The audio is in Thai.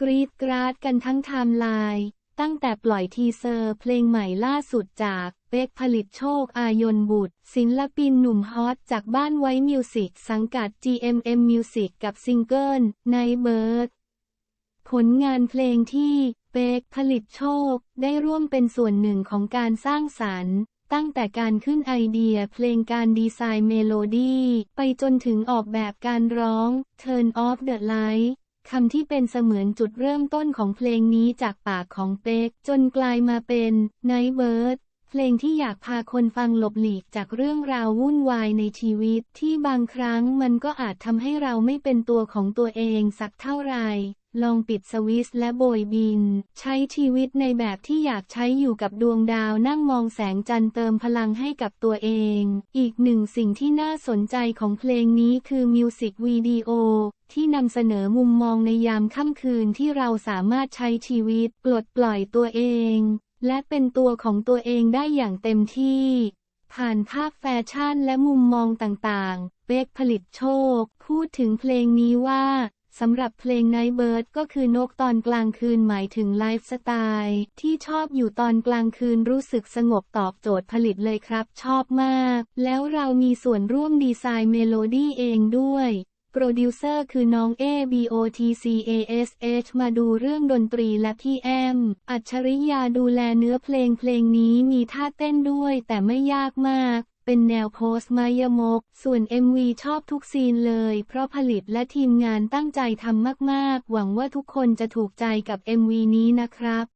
กรีดกราดกันทั้งไทม์ไลน์ตั้งแต่ปล่อยทีเซอร์เพลงใหม่ล่าสุดจากเป๊กผลิตโชคอายนบุตร ศิลปินหนุ่มฮอตจากบ้านไว้มิวสิกสังกัด GMM Music กับซิงเกิลในเบิร์ดผลงานเพลงที่เป๊กผลิตโชค ได้ร่วมเป็นส่วนหนึ่งของการสร้างสรรค์ตั้งแต่การขึ้นไอเดียเพลงการดีไซน์เมโลดี้ไปจนถึงออกแบบการร้อง Turn off the light คำที่เป็นเสมือนจุดเริ่มต้นของเพลงนี้จากปากของเป๊กจนกลายมาเป็น Night Bird เพลงที่อยากพาคนฟังหลบหลีกจากเรื่องราววุ่นวายในชีวิตที่บางครั้งมันก็อาจทำให้เราไม่เป็นตัวของตัวเองสักเท่าไหร่ ลองปิดสวิตช์และโบยบิน ใช้ชีวิตในแบบที่อยากใช้อยู่กับดวงดาวนั่งมองแสงจันทร์เติมพลังให้กับตัวเอง อีกหนึ่งสิ่งที่น่าสนใจของเพลงนี้คือมิวสิกวิดีโอที่นำเสนอมุมมองในยามค่ำคืนที่เราสามารถใช้ชีวิตปลดปล่อยตัวเอง และเป็นตัวของตัวเองได้อย่างเต็มที่ ผ่านภาพแฟชั่นและมุมมองต่างๆ เป๊กผลิตโชค พูดถึงเพลงนี้ว่า สำหรับเพลง Night Bird ก็คือนกตอนกลางคืนหมายถึงไลฟ์สไตล์ที่ชอบอยู่ตอนกลางคืนรู้สึกสงบตอบโจทย์ผลิตเลยครับ ชอบมาก แล้วเรามีส่วนร่วมดีไซน์เมโลดี้เองด้วยโปรดิวเซอร์คือน้อง A B O T C A S H มาดูเรื่องดนตรีและพี่แอม อัจฉริยาดูแลเนื้อเพลงเพลงนี้มีท่าเต้นด้วยแต่ไม่ยากมาก เป็นแนวโพสต์มายมก ส่วน MV ชอบทุกซีนเลย เพราะผลิตและทีมงานตั้งใจทำมาก ๆ หวังว่าทุกคนจะถูกใจกับ MV นี้นะครับ